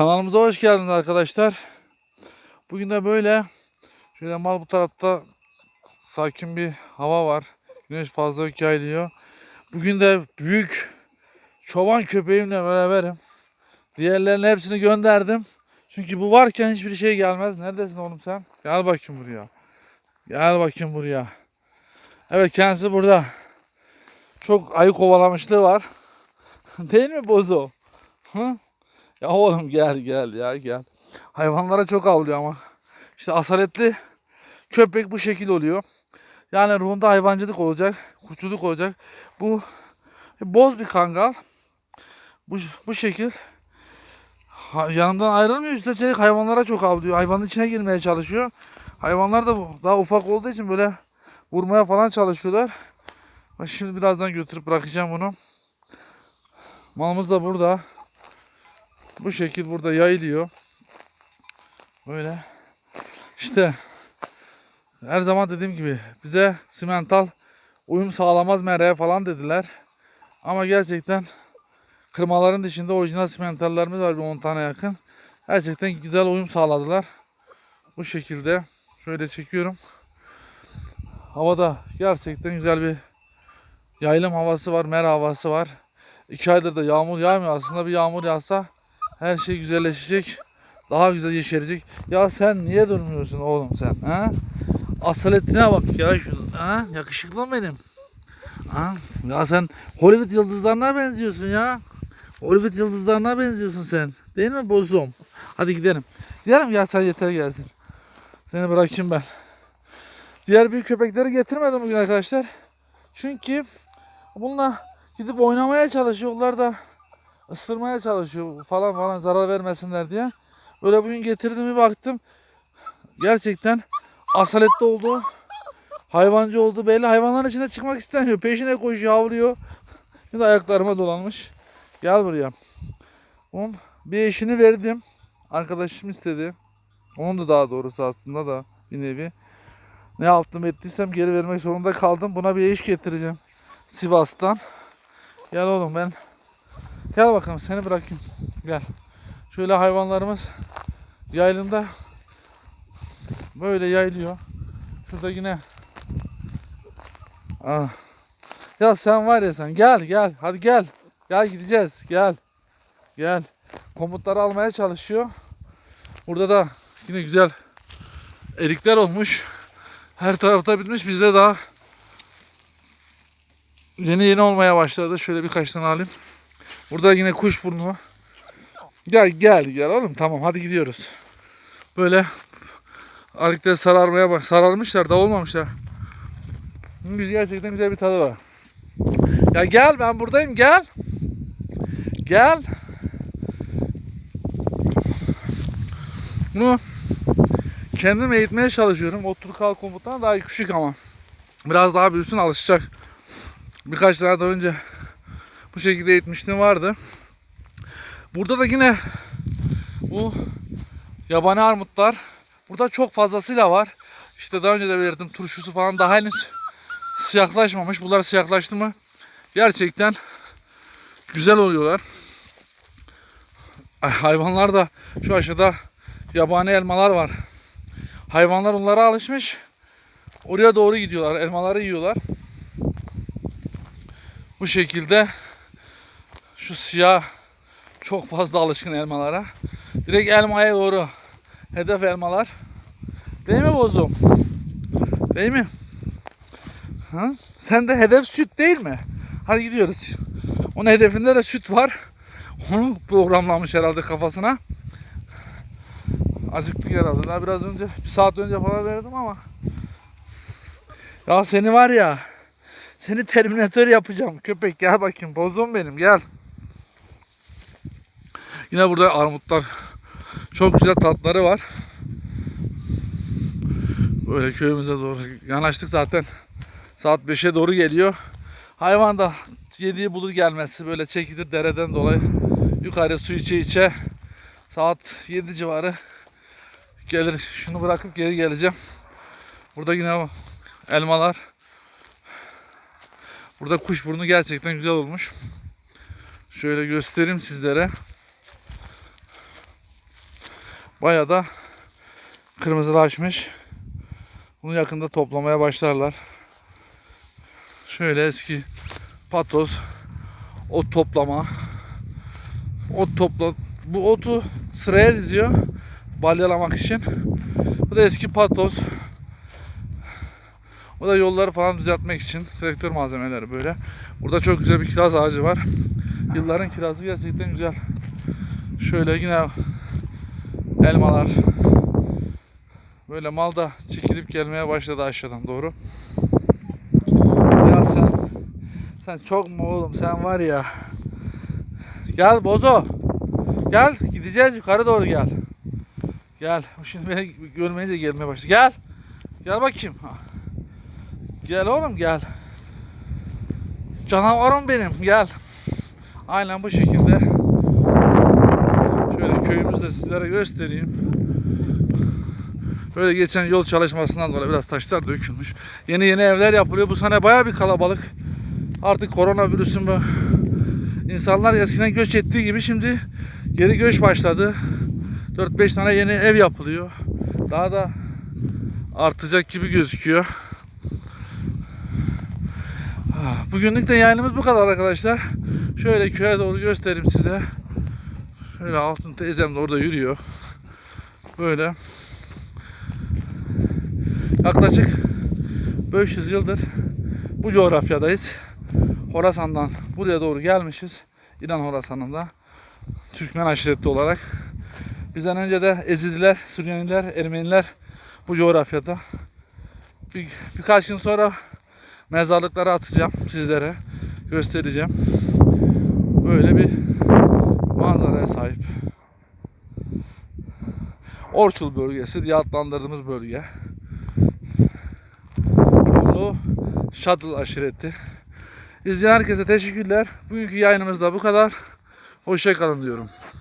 Kanalımıza hoş geldiniz arkadaşlar. Bugün de böyle şöyle mal bu tarafta sakin bir hava var. Güneş fazla yok yayılıyor. Bugün de büyük çoban köpeğimle beraberim. Diğerlerinin hepsini gönderdim. Çünkü bu varken hiçbir şey gelmez. Neredesin oğlum sen? Gel bakayım buraya. Gel bakayım buraya. Evet kendisi burada. Çok ayı kovalamışlığı var. Değil mi Bozo? Hı? Ya oğlum gel gel ya gel. Hayvanlara çok avlıyor ama. İşte asaletli köpek bu şekil oluyor. Yani ruhunda hayvancılık olacak, kuşçuluk olacak. Bu boz bir kangal. Bu, bu şekil. Yanımdan ayrılmıyor üstelik hayvanlara çok avlıyor. Hayvanın içine girmeye çalışıyor. Hayvanlar da daha ufak olduğu için böyle vurmaya falan çalışıyorlar. Şimdi birazdan götürüp bırakacağım bunu. Malımız da burada. Bu şekil burada yayılıyor. Böyle. İşte her zaman dediğim gibi bize simental uyum sağlamaz meraya falan dediler. Ama gerçekten kırmaların dışında orijinal simentallerimiz var bir 10 tane yakın. Gerçekten güzel uyum sağladılar. Bu şekilde şöyle çekiyorum. Havada gerçekten güzel bir yaylım havası var, mer havası var. İki aydır da yağmur yağmıyor. Aslında bir yağmur yağsa her şey güzelleşecek. Daha güzel yeşerecek. Ya sen niye durmuyorsun oğlum sen? Ha? Asaletine bak ya şunu. Ha? Yakışıklı mı benim? Ha? Ya sen Hollywood yıldızlarına benziyorsun ya. Hollywood yıldızlarına benziyorsun sen. Değil mi bozum? Hadi gidelim. Gidelim ya sen yeter gelsin. Seni bırakayım ben. Diğer büyük köpekleri getirmedim bugün arkadaşlar. Çünkü bununla gidip oynamaya çalışıyorlar da ısırmaya çalışıyor falan falan zarar vermesinler diye. Böyle bugün getirdim bir baktım. Gerçekten asaletli oldu. Hayvancı oldu belli. Hayvanların içine çıkmak istemiyor. Peşine koşuyor, havlıyor. Şimdi ayaklarıma dolanmış. Gel buraya. Onun bir eşini verdim. Arkadaşım istedi. Onun da daha doğrusu aslında da bir nevi. Ne yaptım ettiysem geri vermek zorunda kaldım. Buna bir eş getireceğim. Sivas'tan. Gel oğlum ben Gel bakalım seni bırakayım. Gel. Şöyle hayvanlarımız yaylımda böyle yayılıyor. Şurada yine ah. Ya sen var ya sen gel gel hadi gel. Gel gideceğiz gel. Gel. Komutları almaya çalışıyor. Burada da yine güzel erikler olmuş. Her tarafta bitmiş. Bizde daha yeni yeni olmaya başladı. Şöyle birkaç tane alayım. Burada yine kuş burnu. Gel gel gel oğlum tamam hadi gidiyoruz. Böyle arıkları sararmaya bak sararmışlar da olmamışlar. Güzel gerçekten güzel bir tadı var. Ya gel ben buradayım gel. Gel. Bunu kendim eğitmeye çalışıyorum. Otur kal komutan daha küçük ama. Biraz daha büyüsün alışacak. Birkaç daha önce bu şekilde eğitmişliğim vardı. Burada da yine bu yabani armutlar burada çok fazlasıyla var. İşte daha önce de belirttim turşusu falan daha henüz siyahlaşmamış. Bunlar siyahlaştı mı gerçekten güzel oluyorlar. Ay, Hayvanlar da şu aşağıda yabani elmalar var. Hayvanlar onlara alışmış. Oraya doğru gidiyorlar. Elmaları yiyorlar. Bu şekilde şu siyah çok fazla alışkın elmalara. Direkt elmaya doğru hedef elmalar. Değil mi bozum? Değil mi? Ha? Sen de hedef süt değil mi? Hadi gidiyoruz. Onun hedefinde de süt var. Onu programlamış herhalde kafasına. Acıktık herhalde. Daha biraz önce, bir saat önce falan verdim ama. Ya seni var ya. Seni terminatör yapacağım köpek gel bakayım bozum benim gel. Yine burada armutlar çok güzel tatları var. Böyle köyümüze doğru yanaştık zaten. Saat 5'e doğru geliyor. Hayvan da yediği bulur gelmesi böyle çekilir dereden dolayı yukarı su içe içe saat 7 civarı gelir. Şunu bırakıp geri geleceğim. Burada yine elmalar Burada kuşburnu gerçekten güzel olmuş. Şöyle göstereyim sizlere. Bayağı da kırmızılaşmış. Bunu yakında toplamaya başlarlar. Şöyle eski patos, ot toplama. Ot topla bu otu sıraya diziyor balyalamak için. Bu da eski patos. O da yolları falan düzeltmek için traktör malzemeleri böyle. Burada çok güzel bir kiraz ağacı var. Yılların kirazı gerçekten güzel. Şöyle yine elmalar. Böyle mal da çekilip gelmeye başladı aşağıdan doğru. Ya sen sen çok mu oğlum sen var ya. Gel Bozo. Gel gideceğiz yukarı doğru gel. Gel. Şimdi beni görmeyince gelmeye başladı. Gel. Gel bakayım. Gel oğlum gel. Canavarım benim gel. Aynen bu şekilde. Sizlere göstereyim. Böyle geçen yol çalışmasından dolayı biraz taşlar dökülmüş. Yeni yeni evler yapılıyor. Bu sene baya bir kalabalık. Artık koronavirüsün bu insanlar eskiden göç ettiği gibi şimdi geri göç başladı. 4-5 tane yeni ev yapılıyor. Daha da artacak gibi gözüküyor. Ah, Bugünlük de yayınımız bu kadar arkadaşlar. Şöyle köye doğru göstereyim size. Şöyle altın teyzem de orada yürüyor. Böyle. Yaklaşık 500 yıldır bu coğrafyadayız. Horasan'dan buraya doğru gelmişiz. İran Horasan'ında. Türkmen aşireti olarak. Bizden önce de Ezidiler, Süryaniler, Ermeniler bu coğrafyada. Bir, birkaç gün sonra mezarlıkları atacağım sizlere. Göstereceğim. Böyle bir manzaraya sahip. Orçul bölgesi diye adlandırdığımız bölge. Çoğunluğu Şadıl aşireti. İzleyen herkese teşekkürler. Bugünkü yayınımız da bu kadar. Hoşçakalın diyorum.